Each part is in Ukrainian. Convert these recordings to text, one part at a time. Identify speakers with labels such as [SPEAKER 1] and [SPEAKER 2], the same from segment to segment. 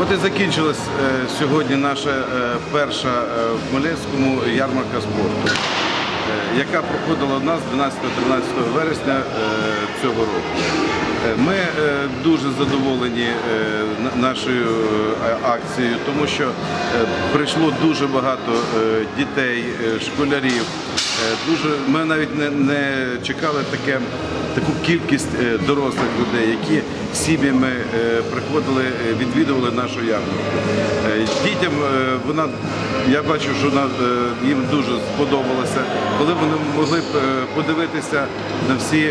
[SPEAKER 1] От і закінчилась е, сьогодні наша е, перша е, в Хмельницькому ярмарка спорту, яка проходила у нас 12-13 вересня цього року. Е, Ми е, дуже задоволені е, нашою акцією, тому що прийшло дуже багато дітей, школярів. Дуже ми навіть не, не чекали таке таку кількість дорослих людей, які сім'ями приходили, відвідували нашу ярмарку. Дітям вона, я бачу, що вона їм дуже сподобалася, коли вони могли подивитися на всі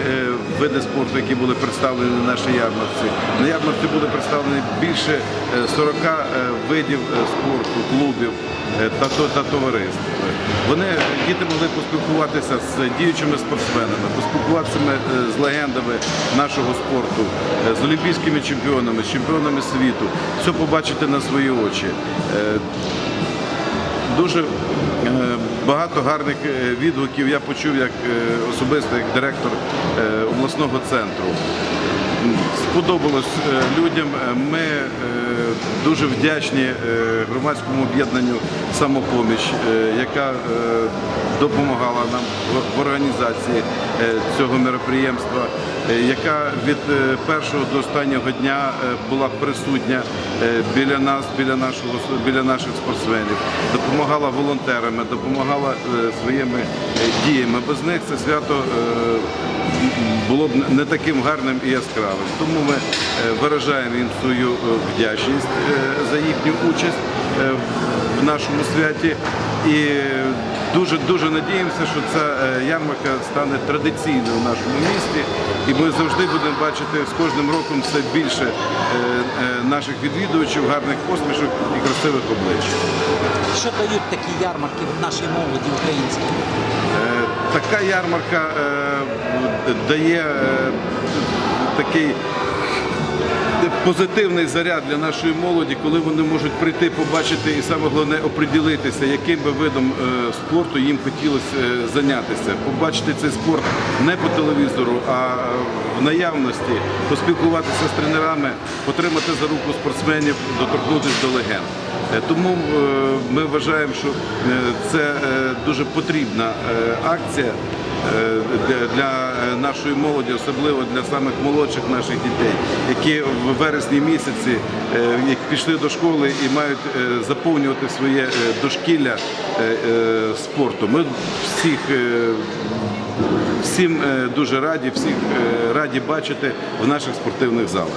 [SPEAKER 1] види спорту, які були представлені на нашій ярмарці. На ярмарці буде представлені більше е, 40 е, видів е, спорту, клубів е, та, товариств. Вони діти могли поспілкуватися з діючими спортсменами, поспілкуватися е, з легендами нашого спорту, е, з олімпійськими чемпіонами, з чемпіонами світу, все побачити на свої очі. Дуже е, багато гарних е, відгуків я почув як е, особисто як директор обласного центру. Сподобалось е, людям. Е, Ми е, дуже вдячні громадському об'єднанню самопоміч, яка допомагала нам в- організації цього мероприємства, яка від першого до останнього дня була присутня біля нас, біля нашого біля наших спортсменів, допомагала волонтерами, допомагала своїми діями. Без них це свято було б не таким гарним і яскравим. Тому ми е, виражаємо їм свою е, вдячність е, за їхню участь в нашому святі. І дуже дуже надіємося, що ця ярмарка стане традиційною в нашому місті, і ми завжди будемо бачити з кожним роком все більше наших відвідувачів, гарних посмішок і красивих облич.
[SPEAKER 2] Що дають такі ярмарки в нашій молоді українській?
[SPEAKER 1] Така ярмарка дає такий позитивний заряд для нашої молоді, коли вони можуть прийти, побачити і саме головне оприділитися, яким би видом е, спорту їм хотілося е, зайнятися. Побачити цей спорт не по телевізору, а в наявності, поспілкуватися з тренерами, потримати за руку спортсменів, доторкнутися до легенд. Е, Тому е, ми вважаємо, що е, це е, дуже потрібна е, акція е, для- для е, нашої молоді, особливо для самих молодших наших дітей, які в вересні місяці е, пішли до школи і мають е, заповнювати своє е, дошкілля е, е, спорту. Ми всіх е, всім е, дуже раді, всіх е, раді бачити в наших спортивних залах.